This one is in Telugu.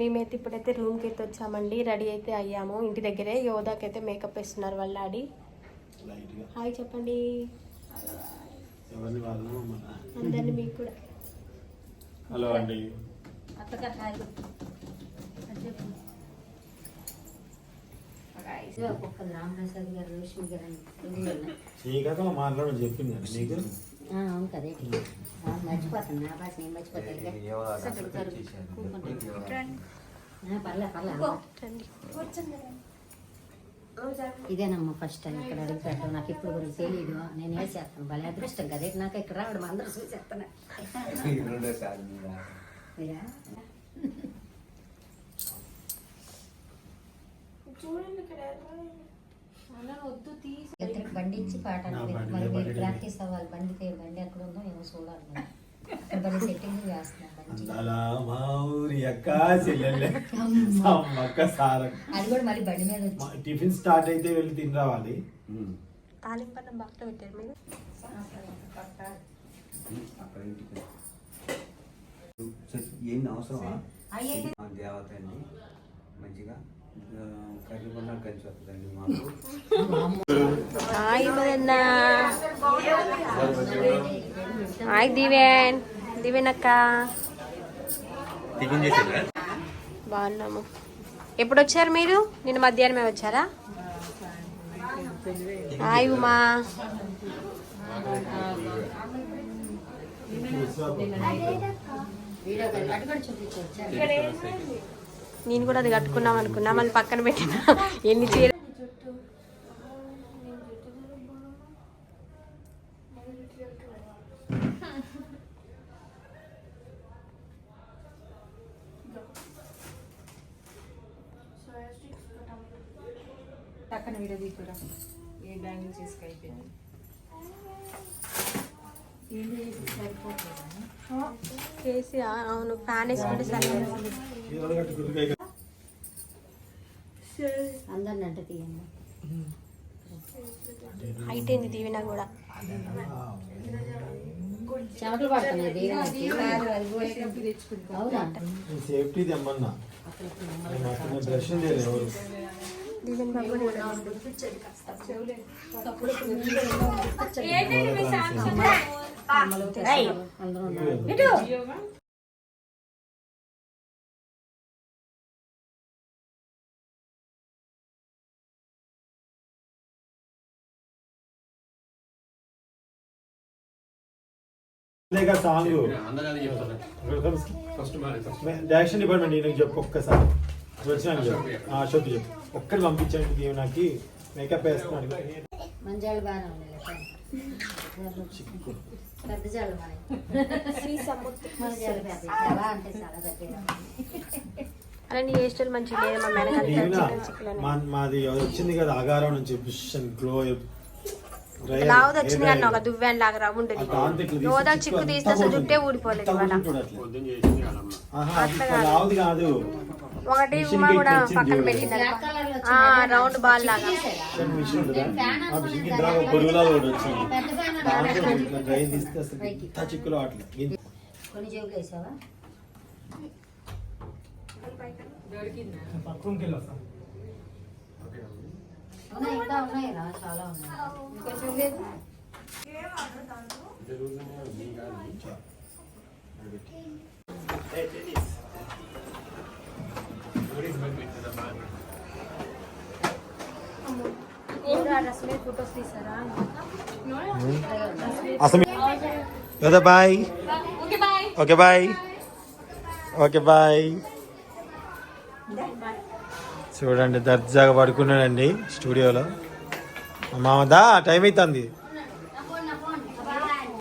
మేమైతే ఇప్పుడైతే రూమ్కి అయితే వచ్చామండి. రెడీ అయితే అయ్యాము. ఇంటి దగ్గరే యోధాకి అయితే మేకప్ వేస్తున్నారు వాళ్ళ డాడీ. హాయ్ చెప్పండి. అందరినీ మీకు కూడా. హలో అండి. ఒక్కొక్క రామప్రసాద్ గారు రోషిని గారు అని నీకైతే మా మాట్లాడమని చెప్పింది. కదా నీకు అవును కదా మర్చిపోతాను. నా భాష నేను మర్చిపోతాను పర్లే పర్లే. రండి ఇదేనమ్మా ఫస్ట్ టైం ఇక్కడ అడుగు పెట్టడం నాకు ఇప్పుడు గురించి తెలియదు నేను వేసేస్తాను. భలే అదృష్టం కదా. నాకు ఇక్కడ రావడం అందరూ చూసేస్తాను ఇదా? ఇద్దరికి బండి ఇచ్చి పాట. బండి మరి బండి ప్రాక్టీస్ అవ్వాలి. బండికి బండి ఎక్కడ ఉందో ఏమో చూడాలి బండి. బండి. బండి టిఫిన్ స్టార్ట్ అయితే వెళ్ళి తిని రావాలి తాలింపన్నం బాగా పెట్టారు మీరు? ఏంది అవసరమా? దేవత అండి. మంచిగా? హాయ్ మదన్న హాయ్ దివేన్ దివేన్ అక్క బాగున్నాము. ఎప్పుడు వచ్చారు మీరు? నిన్న మధ్యాహ్నమే వచ్చారా? హాయ్ ఉమా. వీడియో నేను కూడా అది కట్టుకున్నాం అనుకున్నా మళ్ళీ పక్కన పెట్టిన. ఎన్ని చీర పక్కన వీడియో తీసుకురా? ఏ బ్యాంగిల్ చేసుకు అయిపోయింది? చేసి ఆ, అవును. ఫ్యాన్ వేసుకుంటే సరే అందరిని అంటే తీయండి. హైట్ అయింది దీవెన కూడా? చెమటలు పడుతున్నాయి సేఫ్టీ తెమ్మన్నా. బ్రష్ ఎవరు. Deevena Babu song. Direction department ఈయనకి చెప్పు ఒక్కసారి. అశోక్ చెప్పు. ఒక్కటి పంపించండి దీవెనకి. మేకప్ వేస్తున్నాడు. ఉన్నాయి పెద్ద జాలు బాగా మంజాలు పెద్ద చాలా అంటే చాలా పెద్దగా అలా నీ హెయిర్ స్టైల్ మంచిగా లేదు. మా మాది వచ్చింది కదా ఆగారం నుంచి గ్లో లావుది వచ్చింది కానీ ఒక దువ్వాన్ లాగా రవ్వ ఉంటుంది యోదా చిక్కు తీస్తే అసలు జుట్టే ఊడిపోలేదు లావుది కాదు. ఒకటి ఉమా కూడా పక్కన వచ్చింది పెట్టింది రౌండ్ బాల్ లాగా. మిషన్ ఉన్నాయి ఇంకా ఉన్నాయి రా చాలా ఉన్నాయి. అసలు కదా bye. Okay bye. Okay bye. చూడండి దర్జాగా పడుకున్నాడండి స్టూడియోలో. మామదా టైం అవుతుంది